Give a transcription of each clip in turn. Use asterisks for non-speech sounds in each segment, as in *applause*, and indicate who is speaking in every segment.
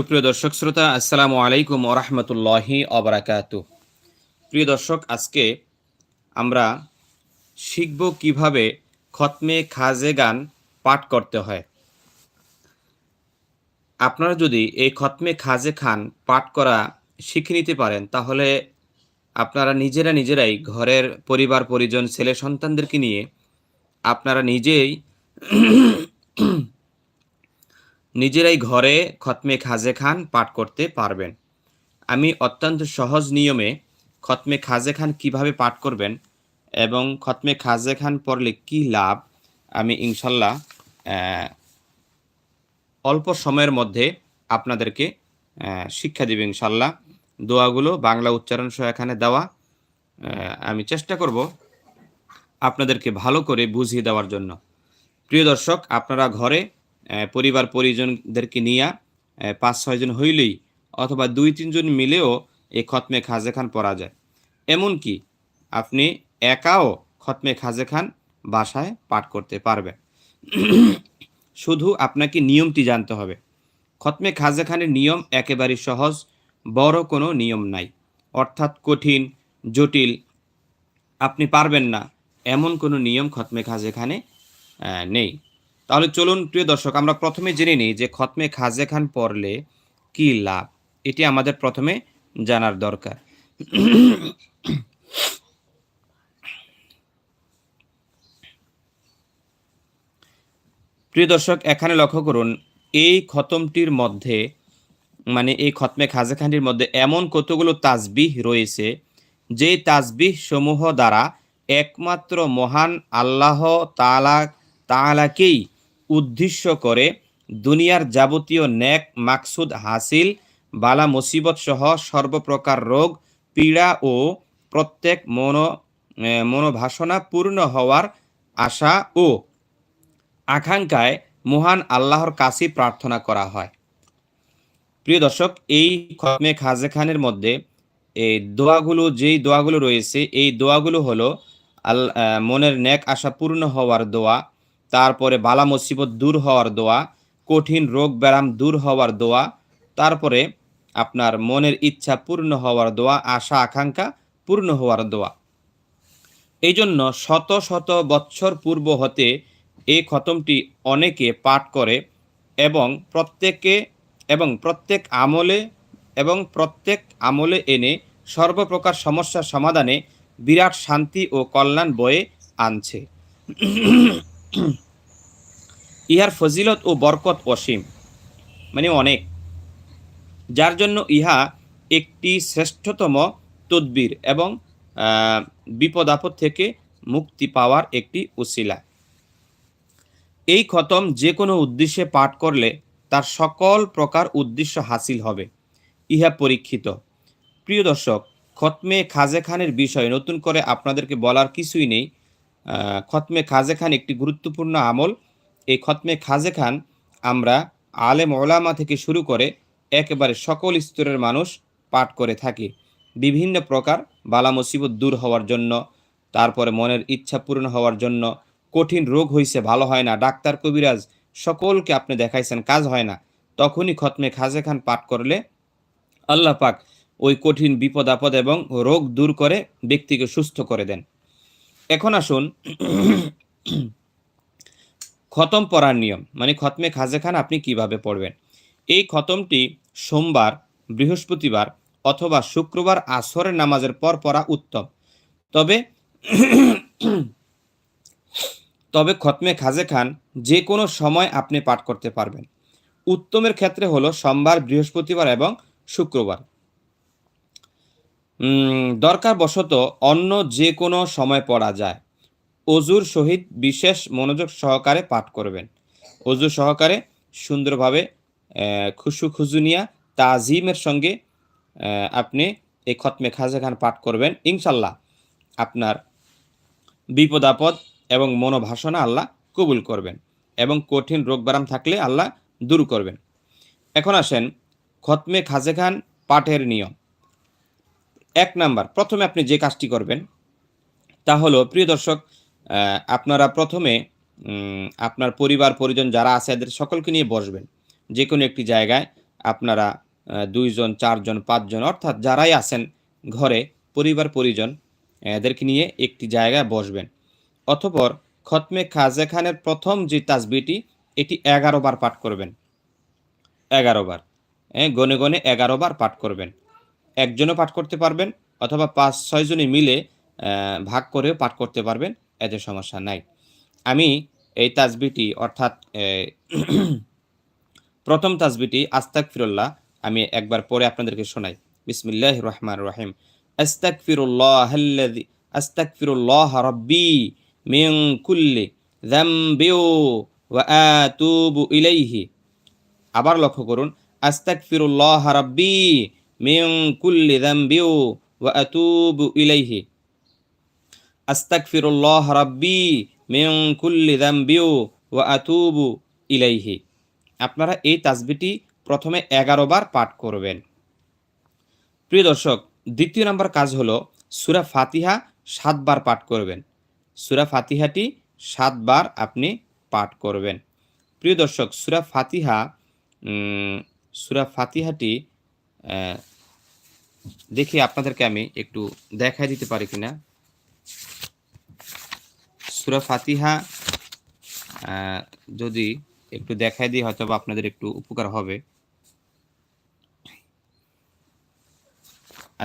Speaker 1: সুপ্রিয় দর্শক, শ্রোতা, আসসালামু আলাইকুম ওরহমতুল্লাহি অবরাকাত প্রিয় দর্শক, আজকে আমরা শিখব কীভাবে খতমে খাজে গান পাঠ করতে হয়। আপনারা যদি এই খতমে খাজে খান পাঠ করা শিখে নিতে পারেন, তাহলে আপনারা নিজেরা নিজেরাই ঘরের পরিবার, পরিজন, ছেলে সন্তানদেরকে নিয়ে আপনারা নিজেই নিজেরাই ঘরে খতমে খাজে খান পাঠ করতে পারবেন। আমি অত্যন্ত সহজ নিয়মে খতমে খাজে খান কীভাবে পাঠ করবেন এবং খতমে খাজে খান পড়লে কি লাভ, আমি ইনশাল্লাহ অল্প সময়ের মধ্যে আপনাদেরকে শিক্ষা দেব ইনশাল্লাহ। দোয়াগুলো বাংলা উচ্চারণ সহ এখানে দেওয়া আমি চেষ্টা করব আপনাদেরকে ভালো করে বুঝিয়ে দেওয়ার জন্য। প্রিয় দর্শক, আপনারা ঘরে পরিবার পরিজনদেরকে নিয়ে পাঁচ ছয়জন হইলেই অথবা দুই তিনজন মিলেও এই খতমে খাজে খান পড়া যায়। এমনকি আপনি একাও খতমে খাজে খান বাসায় পাঠ করতে পারবেন। শুধু আপনাকে নিয়মটি জানতে হবে। খতমে খাজে খানের নিয়ম একেবারে সহজ, বড় কোনো নিয়ম নাই। অর্থাৎ কঠিন, জটিল, আপনি পারবেন না, এমন কোনো নিয়ম খতমে খাজে খানে নেই। তাহলে চলুন, প্রিয় দর্শক, আমরা প্রথমে জেনে নিই যে খতমে খাজে খান পড়লে কি লাভ? এটি আমাদের প্রথমে জানার দরকার। প্রিয় দর্শক, এখানে লক্ষ্য করুন, এই খতমটির মধ্যে মানে এই খতমে খাজে খানটির মধ্যে এমন কতগুলো তাজবিহ রয়েছে যে তাজবিহ সমূহ দ্বারা একমাত্র মহান আল্লাহ তালা তালাকেই উদ্দেশ্য করে দুনিয়ার যাবতীয় ন্যাক মাকসুদ হাসিল, বালা মুসিবত সহ সর্বপ্রকার রোগ, পীড়া ও প্রত্যেক মনো মনোভাসনা পূর্ণ হওয়ার আশা ও আকাঙ্ক্ষায় মহান আল্লাহর কাছে প্রার্থনা করা হয়। প্রিয় দর্শক, এই খতমে খাজে খানের মধ্যে এই দোয়াগুলো, যেই দোয়াগুলো রয়েছে, এই দোয়াগুলো হলো আল মনের ন্যাক আশা পূর্ণ হওয়ার দোয়া। তারপরে বালা মুসিবত দূর হওয়ার দোয়া, কঠিন রোগ ব্যায়াম দূর হওয়ার দোয়া, তারপরে আপনার মনের ইচ্ছা পূর্ণ হওয়ার দোয়া, আশা, আকাঙ্ক্ষা পূর্ণ হওয়ার দোয়া। এই জন্য শত শত বৎসর পূর্ব হতে এই খতমটি অনেকে পাঠ করে এবং প্রত্যেকে এবং প্রত্যেক আমলে এবং প্রত্যেক আমলে এনে সর্বপ্রকার সমস্যার সমাধানে বিরাট শান্তি ও কল্যাণ বয়ে আনছে। *clears throat* ইহার ফজিলত ও বরকত অসীম মানে অনেক। যার জন্য ইহা একটি শ্রেষ্ঠতম তদ্বির এবং বিপদ আপদ থেকে মুক্তি পাওয়ার একটি উসিলা। এই খতম যে কোনো উদ্দেশ্যে পাঠ করলে তার সকল প্রকার উদ্দেশ্য হাসিল হবে। ইহা পরীক্ষিত। প্রিয় দর্শক, খতমে খাজে খানের বিষয়ে নতুন করে আপনাদেরকে বলার কিছুই নেই। খতমে খাজে খান একটি গুরুত্বপূর্ণ আমল। এই খতমে খাজে খান আমরা আলেম ওলামা থেকে শুরু করে একেবারে সকল স্তরের মানুষ পাঠ করে থাকি। বিভিন্ন প্রকার বালা মুসিবত দূর হওয়ার জন্য, তারপরে মনের ইচ্ছা পূর্ণ হওয়ার জন্য, কঠিন রোগ হইছে, ভালো হয় না, ডাক্তার কবিরাজ সকলকে আপনি দেখাইছেন, কাজ হয় না। তখনই খতমে খাজে খান পাঠ করলে আল্লাহ পাক ওই কঠিন বিপদ আপদ এবং রোগ দূর করে ব্যক্তিকে সুস্থ করে দেন। এখন আসুন। খতম পড়ার নিয়ম মানে খতমে খাজে খান আপনি কীভাবে পড়বেন? এই খতমটি সোমবার, বৃহস্পতিবার অথবা শুক্রবার আসরের নামাজের পর পড়া উত্তম। তবে তবে খতমে খাজে খান যে কোনো সময় আপনি পাঠ করতে পারবেন। উত্তমের ক্ষেত্রে হলো সোমবার, বৃহস্পতিবার এবং শুক্রবার। উম, দরকার বশত অন্য যে কোনো সময় পড়া যায়। অজুর সহিত বিশেষ মনোযোগ সহকারে পাঠ করবেন। অজু সহকারে সুন্দরভাবে খুশু খুজুনিয়া তাজিমের সঙ্গে আপনি এই খতমে খাজা খান পাঠ করবেন। ইনশাল্লাহ আপনার বিপদ আপদ এবং মনোভাসনা আল্লাহ কবুল করবেন এবং কঠিন রোগ ব্যারাম থাকলে আল্লাহ দূর করবেন। এখন আসেন খতমে খাজে খান পাঠের নিয়ম। এক নাম্বার, প্রথমে আপনি যে কাজটি করবেন, তা হলো, প্রিয় দর্শক আপনারা প্রথমে আপনার পরিবার, পরিজন যারা আছে, এদের সকলকে নিয়ে বসবেন। যে কোনো একটি জায়গায় আপনারা দুইজন, চারজন, পাঁচজন, অর্থাৎ যারাই আছেন ঘরে, পরিবার, পরিজন, এদেরকে নিয়ে একটি জায়গায় বসবেন। অতঃপর খতমে খাজে খানের প্রথম যে তাসবিটি এটি এগারো বার পাঠ করবেন। এগারো বার। হ্যাঁ গনে গনে এগারো বার পাঠ করবেন। একজনও পাঠ করতে পারবেন অথবা পাঁচ ছয়জনে মিলে ভাগ করেও পাঠ করতে পারবেন এতে সমস্যা নাই। আমি এই তাজবিটি, অর্থাৎ প্রথম তাসবিটি আস্তাক ফিরুল্লাহ আমি একবার পরে আপনাদেরকে শোনাই। বিসমিল্লাহ রহমান রহিম। আস্তাক ফিরুল্লাহ আস্তাক ফিরুল্লাহ রব্বি মিন কুল্লি ওয়া আতুবু ইলাইহি। আবার লক্ষ্য করুন আস্তাক ফিরুল্লাহ রব্বি মিন কুল্লি যামবিউ ওয়া আতুবু ইলাইহি। আস্তাক ফিরুল্লাহ রব্বি মিন কুল্লি যামবিউ ওয়া আতুবু ইলাইহি। আপনারা এই তাসবিটি প্রথমে এগারো বার পাঠ করবেন। প্রিয় দর্শক, দ্বিতীয় নম্বর কাজ হলো সুরা ফাতিহা সাতবার পাঠ করবেন। সুরা ফাতিহাটি সাতবার আপনি পাঠ করবেন। প্রিয় দর্শক, সুরা ফাতিহা সুরা ফাতিহাটি দেখি আপনাদেরকে আমি একটু দেখাই দিতে পারি কিনা। সুরা ফাতিহা যদি একটু দেখাই দিই হয়তো আপনাদের একটু উপকার হবে।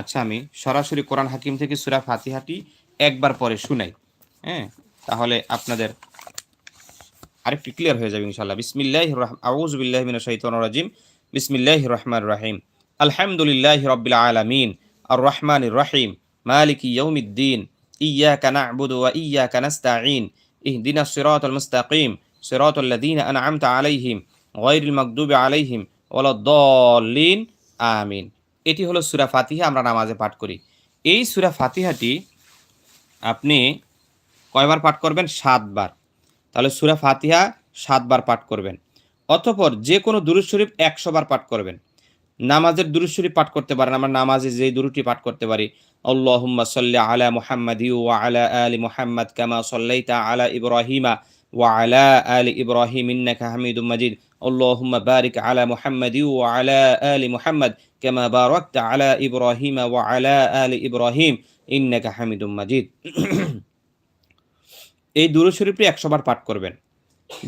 Speaker 1: আচ্ছা আমি সরাসরি কোরআন হাকিম থেকে সুরা ফাতিহাটি একবার পরে শুনাই হ্যাঁ? তাহলে আপনাদের আরেকটু ক্লিয়ার হয়ে যাবে ইনশাল্লাহ বিসমিল্লাহ আউযু বিল্লাহি মিনাশ শাইতানির রাজিম। বিসমিল্লাহির রহমানির রহিম। আলহামদুলিল্লাহি রাব্বিল আলামিন আর রহমানির রহিম, মালিকি ইয়াউমিদ্দিন ইয়াকা না'বুদু ওয়া ইয়াকা নাস্তাঈন ইহদিনাস সিরাতাল মুস্তাকিম, সিরাতাল লাযীনা আন'আমতা আলাইহিম, গায়রিল মাগদুবি আলাইহিম, ওয়ালাদ-দাল্লিন, আমিন। এটি হলো সূরা ফাতিহা, আমরা নামাজে পাঠ করি। এই সূরা ফাতিহাটি আপনি কয়বার পাঠ করবেন? সাতবার। তাহলে সুরা ফাতিহা সাতবার পাঠ করবেন। অতঃপর যে কোনো দুরুদ শরীফ একশো বার পাঠ করবেন। নামাজের দুরুদ শরীফ পাঠ করতে পারেন, আমরা নামাজে যে দুরুটি পাঠ করতে পারি। আল্লাহুম্মা সাল্লি আলা মুহাম্মাদ ওয়া আলা আলি মুহাম্মাদ কামা সাল্লাইতা আলা ইব্রাহিমা ওয়া আলা আলি ইব্রাহিম ইন্নাকা হামিদুম মাজিদ। আল্লাহুম্মা বারিক আলা মুহাম্মাদ ওয়া আলা আলি মুহাম্মাদ কামা বারাকতা আলা ইব্রাহিমা ওয়া আলা আলি ইব্রাহিম ইন্নাকা হামিদুম মাজিদ। এই দুরূদ শরীফটি একশো বার পাঠ করবেন।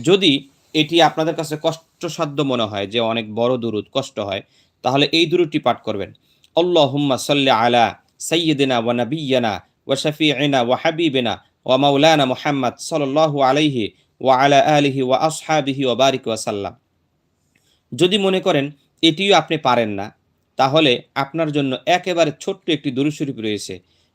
Speaker 1: যদি এটি আপনাদের কাছে কষ্টসাধ্য মনে হয়, যে অনেক বড় দুরুদ, কষ্ট হয় তাহলে এই দুরুদটি পাঠ করবেন। আল্লাহুম্মা সাল্লি আলা সাইয়্যিদিনা ওয়া নাবিয়্যিনা ওয়া শাফিঈনা ওয়া হাবিবিনা ওয়া মাওলানা মুহাম্মদ সাল্লাল্লাহু আলাইহি ওয়া আলা আলিহি ওয়া আসহাবিহি ওয়া বারিক ওয়া সাল্লাম। যদি মনে করেন এটিও আপনি পারেন না, তাহলে আপনার জন্য একেবারে ছোট্ট একটি দুরূদ শরীফ রয়েছে।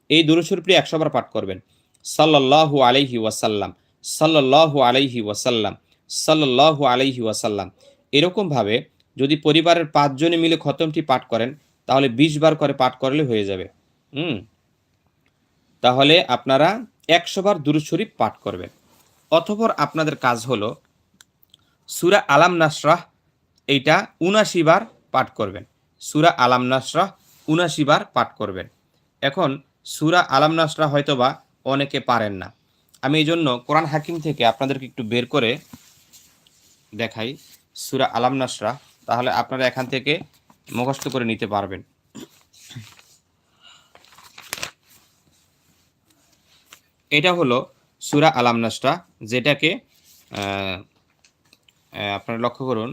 Speaker 1: এই দুরূদ শরীফটি একশো বার পাঠ করবেন। সাল্লাল্লাহু আলাইহি ওয়াসাল্লাম সাল্লাল্লাহু আলাইহি ওয়াসাল্লাম সাল্লাল্লাহু আলাইহি ওয়াসাল্লাম এরকমভাবে যদি পরিবারের পাঁচজনে মিলে খতমটি পাঠ করেন, তাহলে বিশ বার করে পাঠ করলে হয়ে যাবে। হুম? তাহলে আপনারা একশো বার দুরূদ শরীফ পাঠ করবেন। অথপর আপনাদের কাজ হলো, সুরা আলাম নাসরাহ এইটা উনাশি বার পাঠ করবেন। সুরা আলাম নাসরাহ উনাশি বার পাঠ করবেন। এখন সুরা আলাম নাসরা হয়তোবা অনেকে পারেন না। আমি এই জন্য কোরআন হাকিম থেকে আপনাদেরকে একটু বের করে দেখাই সুরা আলাম নাসরা তাহলে আপনারা এখান থেকে মুখস্থ করে নিতে পারবেন। এটা হলো সুরা আলাম নাসরা যেটাকে আপনারা লক্ষ্য করুন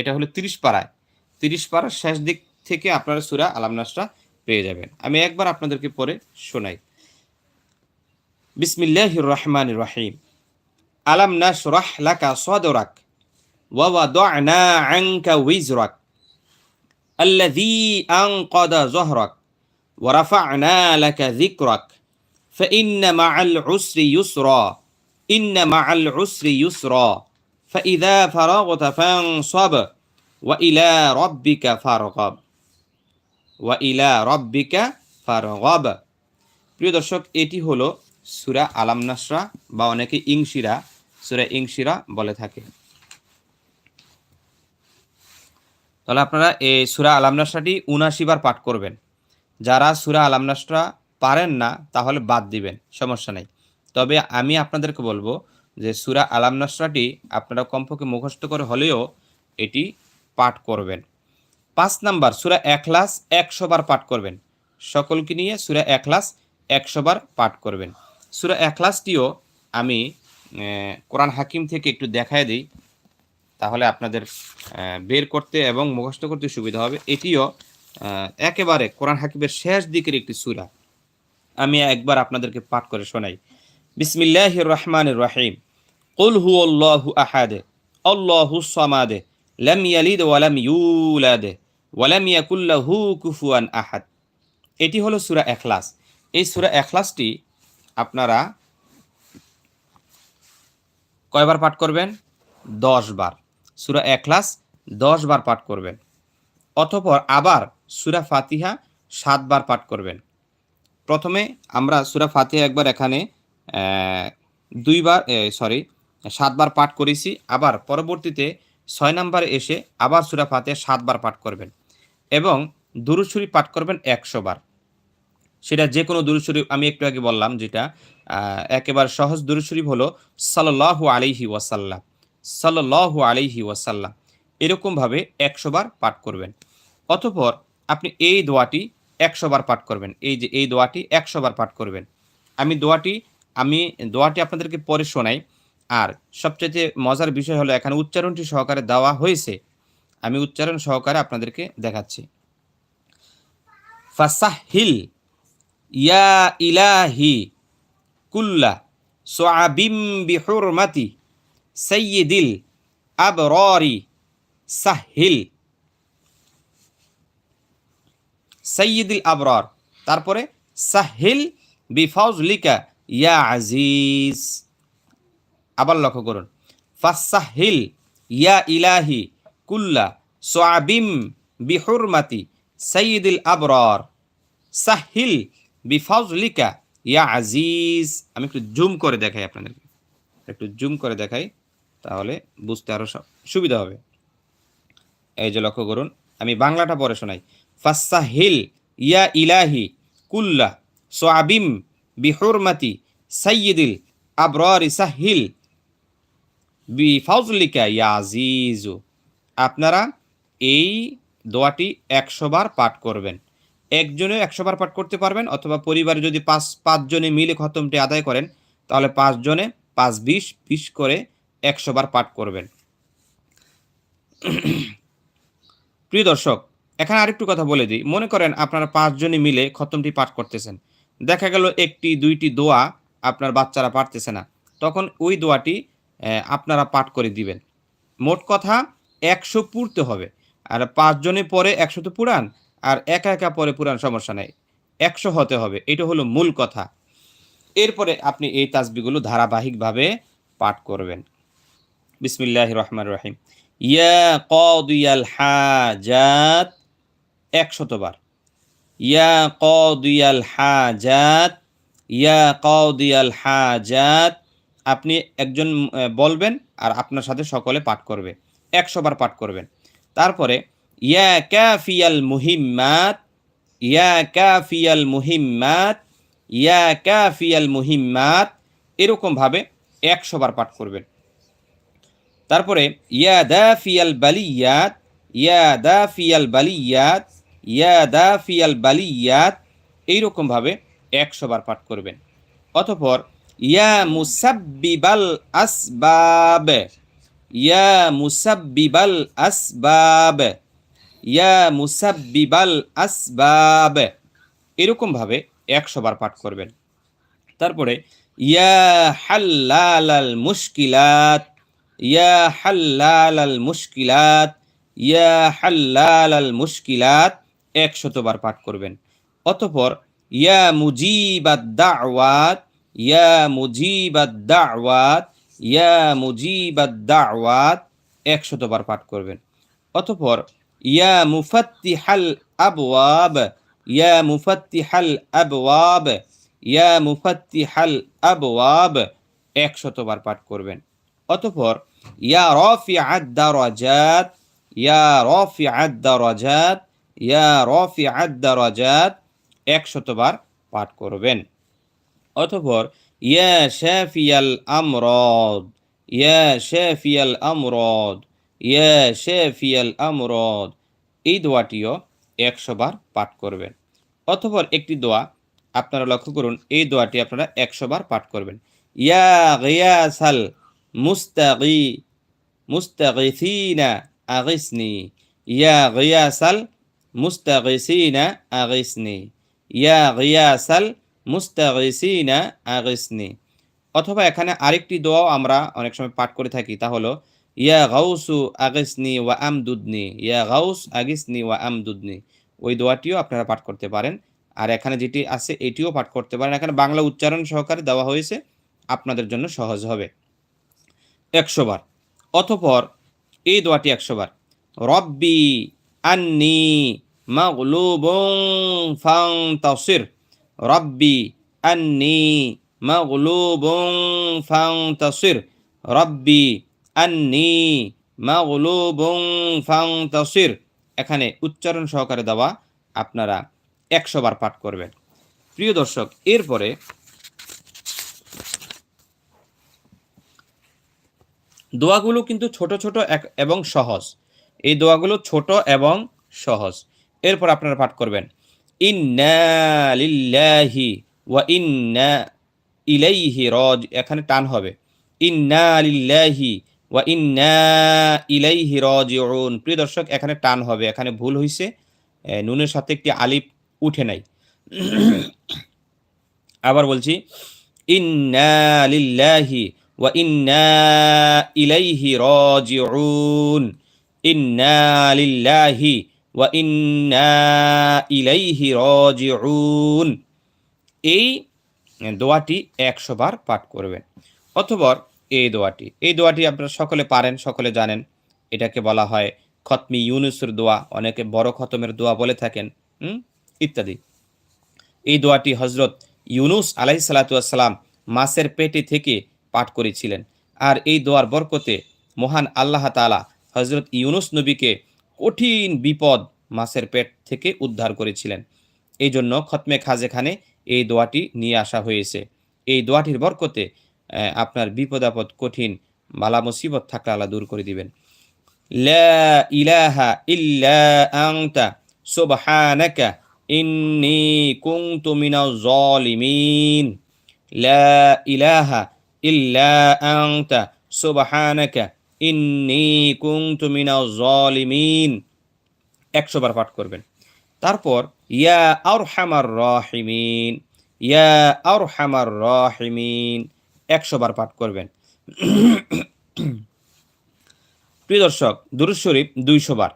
Speaker 1: এটা হলো তিরিশ পাড়ায় তিরিশ পাড়ার শেষ দিক থেকে আপনারা সুরা আলাম নাসরা পেয়ে যাবেন। আমি একবার আপনাদেরকে পরে শোনাই। বিসমিল্লাহির রহমানির রহিম। আলাম নাশরাহ লাকা সাদরাক। ওয়া ওয়াদা'না আনকা উইজরাক الذي أنقض ظهرك ورفعنا لك ذكرك فإن مع العسر يسرا إن مع العسر يسرا فإذا فرغت فانصب وإلى ربك فارغب ওয়াইলা রব্বিকা ফারগব প্রিয় দর্শক এটি হলো সুরা আলাম নাসরা বা অনেকে ইংশিরা সুরা ইংশিরা বলে থাকে তাহলে আপনারা এই সুরা আলাম নাসরাটি উনাশি বার পাঠ করবেন। যারা সুরা আলাম নাসরা পারেন না, তাহলে বাদ দিবেন, সমস্যা নেই। তবে আমি আপনাদেরকে বলব যে সুরা আলাম নাসরাটি আপনারা কমপক্ষে মুখস্থ করে হলেও এটি পাঠ করবেন। পাঁচ নাম্বার, সুরা এখলাস একশো বার পাঠ করবেন। সকলকে নিয়ে সুরা এখলাস একশো বার পাঠ করবেন। সুরা এখলাসটিও আমি কোরআন হাকিম থেকে একটু দেখায় দিই। তাহলে আপনাদের বের করতে এবং মুখস্থ করতে সুবিধা হবে। এটিও একেবারে কোরআন হাকিমের শেষ দিকের একটি সুরা। আমি একবার আপনাদেরকে পাঠ করে শোনাই। বিসমিল্লাহির রহমানির রহিম। কুল হু আল্লাহু আহাদে, আল্লাহু সামাদে, লাম ইয়ালিদ ওয়ালাম ইউলাদে ওয়ালাম ইয়াকুল লাহু কুফুয়ান আহাদ। এটি হলো সুরা এখলাস। এই সুরা এখলাসটি আপনারা কয়বার পাঠ করবেন? দশ বার। সুরা এখলাস দশ বার পাঠ করবেন। অতঃপর আবার সুরা ফাতিহা সাতবার পাঠ করবেন। প্রথমে আমরা সুরা ফাতিহা একবার এখানে দুইবার সরি সাতবার পাঠ করেছি। আবার পরবর্তীতে ছয় নম্বরে এসে আবার সুরা ফাতিহা সাতবার পাঠ করবেন এবং দুরুসুরি পাঠ করবেন একশো বার। সেটা যে কোনো দুরুদ শরীফ, আমি একটু আগে বললাম যেটা একেবারে সহজ দুরুদ শরীফ হলো সাল্লাল্লাহু আলাইহি ওয়াসাল্লাম। সাল্লাল্লাহু আলাইহি ওয়াসাল্লাম। এরকমভাবে একশো বার পাঠ করবেন। অতপর আপনি এই দোয়াটি একশো বার পাঠ করবেন। এই যে, এই দোয়াটি একশো বার পাঠ করবেন। আমি দোয়াটি আমি দোয়াটি আপনাদেরকে পরে শোনাই। আর সবচেয়ে মজার বিষয় হলো, এখানে উচ্চারণটি সহকারে দেওয়া হয়েছে। আমি উচ্চারণ সহকারে আপনাদেরকে দেখাচ্ছি। ফাসাহিল ইয়া ইলাহি কুল্লা সোয়াবিম বিহুরমাতি সৈয়দিল আবররি সাহিল সৈয়দুল আবরর তারপরে সাহিল বিফাউজলিকা ইয়া আজিজ আবার লক্ষ্য করুন। ফাসাহিল ইয়া ইলাহি কুল্লা সোয়াবিম বিহুরমাতি সৈয়দুল আবরর সাহিল বিফাউজলিকা ইয়া আজিজ আমি একটু জুম করে দেখাই আপনাদেরকে। একটু জুম করে দেখাই। তাহলে বুঝতে আরও সব- সুবিধা হবে। এই যে লক্ষ্য করুন, আমি বাংলাটা পরে শোনাই। ফাসাহিল ইয়া ইলাহি কুল্লা সোয়াবিম বিহুরমাতি সাইয়িদিল আবরারি সাহিল বিফাউজলিকা ইয়া আজিজু। আপনারা এই দোয়াটি একশো বার পাঠ করবেন। একজনে একশো বার পাঠ করতে পারবেন অথবা পরিবারে যদি পাঁচ, পাঁচজনে মিলে খতমটি আদায় করেন, তাহলে পাঁচজনে পাঁচ বিশ বিশ করে একশো বার পাঠ করবেন। প্রিয় দর্শক, এখানে আরেকটু কথা বলে দিই। মনে করেন আপনারা পাঁচজনে মিলে খতমটি পাঠ করতেছেন। দেখা গেল একটি, দুইটি দোয়া আপনার বাচ্চারা পারতেছে না। তখন ওই দোয়াটি আপনারা পাঠ করে দিবেন। মোট কথা একশো পুরতে হবে। আর পাঁচজনে পরে একশো তো পুরান আর একা একা পরে পুরান সমস্যা নেই। একশো হতে হবে, এটা হলো মূল কথা। এরপরে আপনি এই তাসবিগুলো ধারাবাহিকভাবে পাঠ করবেন। বিসমিল্লাহ রহমান রহিম ইয়া কদিয়াল হাজাত একশতবার ইয়া কদিয়াল হাজাত, ইয়া কদিয়াল হাজাত, আপনি একজন বলবেন আর আপনার সাথে সকলে পাঠ করবে। একশোবার পাঠ করবেন। তারপরে, ইয়া কাফিয়াল মুহিম্মাত, ইয়া কাফিয়াল মুহিম্মাত, ইয়া কাফিয়াল মুহিম্মাত, এরকমভাবে একশো বার পাঠ করবেন। তারপরে, ইয়া দাফিয়াল বালিয়াত, ইয়া দাফিয়াল বালিয়াত, ইয়া দাফিয়াল বালিয়াত এইরকমভাবে একশো বার পাঠ করবেন। অতঃপর, ইয়া মুসাব্বিবাল আসবাব, ইয়া মুসাব্বিবাল আসবাব, ইয়া মুসাব্বিবাল আসবাব এরকমভাবে একশো বার পাঠ করবেন। তারপরে, ইয়া হাল্লালাল মুশকিলাত ইয়া হাল্লালাল মুশকিলাত, ইয়া হাল্লালাল মুশকিলাত একশতবার পাঠ করবেন। অতঃপর, ইয়া মুজিবাদ দাওয়াত, ইয়া মুজিবাদ দাওয়াত, ইয়া মুজিবাদ দাওয়াত একশতবার পাঠ করবেন। অতঃপর, ইয়া মুফাত্তিহাল আবওয়াব, ইয়া মুফাত্তিহাল আবওয়াব, ইয়া মুফাত্তিহাল আবওয়াব একশতবার পাঠ করবেন। অতঃপর, ইয়া রাফিআদ দারাজাত, ইয়া রাফিআদ দারাজাত, ইয়া রাফিআদ দারাজাত একশতবার পাঠ করবেন। অতঃপর, ইয়া শাফিয়াল আমরাদ, ইয়া শাফিয়াল আমরাদ, ইয়া শেফিয়াল আমরদ এই দোয়াটিও একশোবার পাঠ করবেন। অথবা একটি দোয়া, আপনারা লক্ষ্য করুন, এই দোয়াটি আপনারা একশোবার পাঠ করবেন। ইয়া গিয়াসাল মুস্তাগি, মুস্তাগিসিনা আগিসনি। ইয়া গিয়াসাল, মুস্তাগিসিনা আগিসনি। ইয়া গিয়াসাল, মুস্তাগিসিনা আগিসনি। অথবা এখানে আরেকটি দোয়াও আমরা অনেক সময় পাঠ করে থাকি, তা হলো, ইয়া গাউসু আগিসনি ওয়া আমদুদনি। ইয়া গাউস আগিসনি ওয়া আমদুদনি। ওই দোয়াটিও আপনারা পাঠ করতে পারেন। আর এখানে যেটি আছে, এটিও পাঠ করতে পারেন। এখানে বাংলা উচ্চারণ সহকারে দেওয়া হয়েছে। আপনাদের জন্য সহজ হবে। একশো বার। অতপর এই দোয়াটি একশো বার। রব্বি আন্নি মাগলুবুং ফাং তাসির রব্বি আন্নি মাগলুবুং ফাং তাসির রব্বি আন্নি মাগলুবুং ফাং তাসির এখানে উচ্চারণ সহকারে দেওয়া আপনারা একশো বার পাঠ করবেন। প্রিয় দর্শক, এরপরে দোয়াগুলো কিন্তু ছোট ছোট এবং সহজ। এই দোয়াগুলো ছোট এবং সহজ। এরপর আপনারা পাঠ করবেন। ইন্না লিল্লাহি ওয়া ইন্না ইলাইহি রজ এখানে টান হবে। ইন্না লিল্লাহি ওয়া ইন্না ইলাইহি রাজিউন প্রিয় দর্শক, এখানে টান হবে। এখানে ভুল হইছে। নুনের সাথে একটি আলিফ উঠে নাই। আবার বলছি, ইন্না এই দোয়াটি একশো বার পাঠ করবেন। অথবা এই দোয়াটি এই দোয়াটি আপনারা সকলে পারেন, সকলে জানেন। এটাকে বলা হয় খতমি ইউনুসের দোয়া। অনেকে বড় খতমের দোয়া বলে থাকেন ইত্যাদি। এই দোয়াটি হজরত ইউনুস আলাহি সালাতাম মাসের পেটে থেকে পাঠ করেছিলেন। আর এই দোয়ার বরকতে মহান আল্লাহ তালা হজরত ইউনুস নবীকে কঠিন বিপদ মাসের পেট থেকে উদ্ধার করেছিলেন। এই জন্য খতমে খাজেখানে এই দোয়াটি নিয়ে আসা হয়েছে। এই দোয়াটির বরকতে আপনার বিপদ আপদ কঠিন বালা মুসিবত থাকলে আল্লাহ দূর করে দিবেন। ইলাহা ইন্নী কুনতু মিনাজ জালিমিন। লা ইলাহা ইল্লা আনতা সুবহানাকা ইন্নী কুনতু মিনাজ জালিমিন পাঠ করবেন। তারপর, ইয়া আরহামার রাহিমিন। ইয়া আরহামার রাহিমিন। একশো বার পাঠ করবেন। প্রিয় দর্শক, দুরুদ শরীফ দুইশো বার।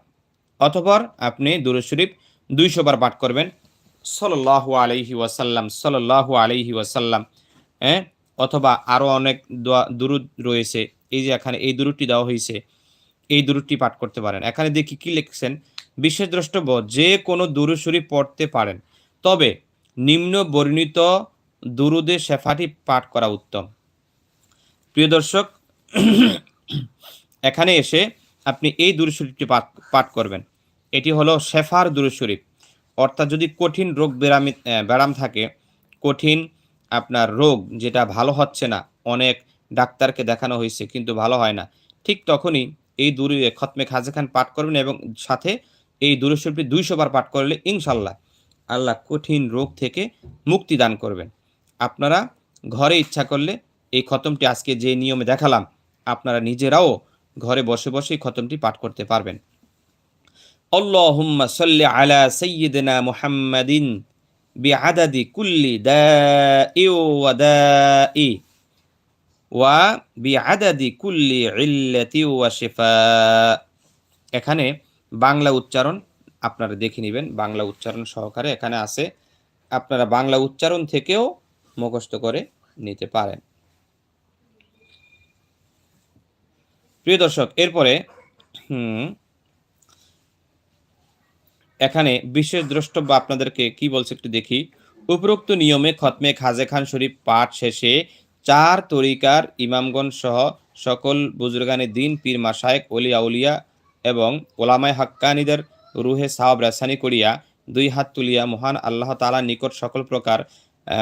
Speaker 1: অতপর আপনি দুরুদ শরীফ দুইশো বার পাঠ করবেন। সল্লাহু আলাইহি ওয়াসাল্লাম সল্লাহু আলাইহি ওয়াসাল্লাম হ্যাঁ? অথবা আরও অনেক দোয়া দুরুদ রয়েছে। এই যে এখানে এই দুরুদটি দেওয়া হয়েছে এই দুরুদটি পাঠ করতে পারেন। এখানে দেখি কি লিখছেন বিশেষ দ্রষ্টব্য যে কোনো দুরুদ শরীফ পড়তে পারেন তবে নিম্ন বর্ণিত দুরুদে শেফাটি পাঠ করা উত্তম। প্রিয় দর্শক এখানে এসে আপনি এই দুরুদ শরীফটি পাঠ করবেন। এটি হলো শেফার দুরুদ অর্থাৎ যদি কঠিন রোগ আহ, ব্যারাম থাকে কঠিন আপনার রোগ যেটা ভালো হচ্ছে না, অনেক ডাক্তারকে দেখানো হয়েছে, কিন্তু ভালো হয় না। ঠিক তখনই এই দুরু খতমে খাজা খান পাঠ করবেন এবং সাথে এই শরীফটি দুইশো বার পাঠ করলে ইনশাল্লাহ আল্লাহ কঠিন রোগ থেকে মুক্তি দান করবেন। আপনারা ঘরে ইচ্ছা করলে এই খতমটি আজকে যে নিয়মে দেখালাম, আপনারা নিজেরাও ঘরে বসে বসে এই খতমটি পাঠ করতে পারবেন। আল্লাহুম্মা সাল্লি আলা সাইয়্যিদিনা মুহাম্মাদিন বিআদাদি কুল্লি দাই ওয়া দাই ওয়া বিআদাদি কুল্লি ইল্লাতি ওয়া শিফা। এখানে বাংলা উচ্চারণ আপনারা দেখে নেবেন, বাংলা উচ্চারণ সহকারে এখানে আছে। আপনারা বাংলা উচ্চারণ থেকেও মুখস্থ করে নিতে পারেন। প্রিয় দর্শক, এরপরে, হুম এখানে বিশেষ দ্রষ্টব্য আপনাদেরকে কি বলছে একটু দেখি। উপরোক্ত নিয়মে খতমে খাজে খান শরীফ পাঠ শেষে চার তরিকার ইমামগণ সহ সকল বুজুর্গানে দিন পীর মাসায়েক অলিয়া উলিয়া এবং ওলামায় হাক্কানিদের রুহে সাহাব রাসানি করিয়া দুই হাত তুলিয়া মহান আল্লাহ তাআলার নিকট সকল প্রকার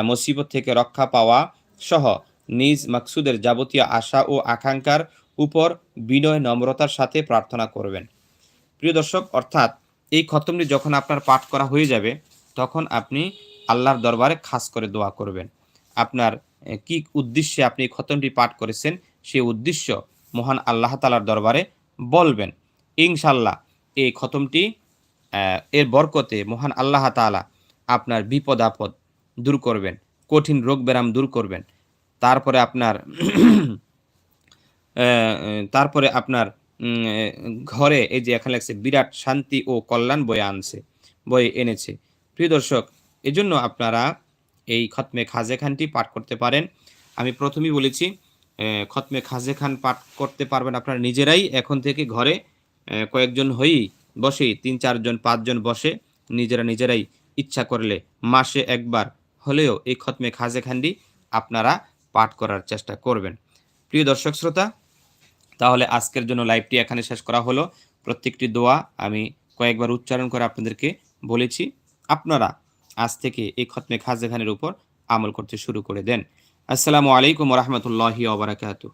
Speaker 1: মুসিবত থেকে রক্ষা পাওয়া সহ নিজ মাকসুদের যাবতীয় আশা ও আকাঙ্ক্ষার উপর বিনয় নম্রতার সাথে প্রার্থনা করবেন। প্রিয় দর্শক, অর্থাৎ এই খতমটি যখন আপনার পাঠ করা হয়ে যাবে, তখন আপনি আল্লাহর দরবারে খাস করে দোয়া করবেন। আপনার কি উদ্দেশ্যে আপনি এই খতমটি পাঠ করেছেন, সেই উদ্দেশ্য মহান আল্লাহ তালার দরবারে বলবেন। ইনশাল্লাহ এই খতমটি এর বরকতে মহান আল্লাহ তাআলা আপনার বিপদ আপদ দূর করবেন, কঠিন রোগ ব্যারাম দূর করবেন। তারপরে আপনার *clears throat* তারপরে আপনার ঘরে এই যে এখানে লাগছে বিরাট শান্তি ও কল্যাণ বয়ে আনছে, বয়ে এনেছে। প্রিয় দর্শক, এজন্য আপনারা এই খতমে খাজে খানটি পাঠ করতে পারেন। আমি প্রথমেই বলেছি খতমে খাজে খান পাঠ করতে পারবেন আপনারা নিজেরাই। এখন থেকে ঘরে কয়েকজন হয়েই বসেই তিন, চারজন, পাঁচজন বসে নিজেরা নিজেরাই ইচ্ছা করলে মাসে একবার হলেও এই খতমে খাজে খানটি আপনারা পাঠ করার চেষ্টা করবেন। প্রিয় দর্শক, শ্রোতা তাহলে আজকের জন্য লাইভটি এখানে শেষ করা হলো। প্রত্যেকটি দোয়া আমি কয়েকবার উচ্চারণ করে আপনাদেরকে বলেছি। আপনারা আজ থেকে এই খতমে খাজে খানের উপর আমল করতে শুরু করে দেন। আসসালামু আলাইকুম রহমতুল্লাহি ওবরাকাতুহ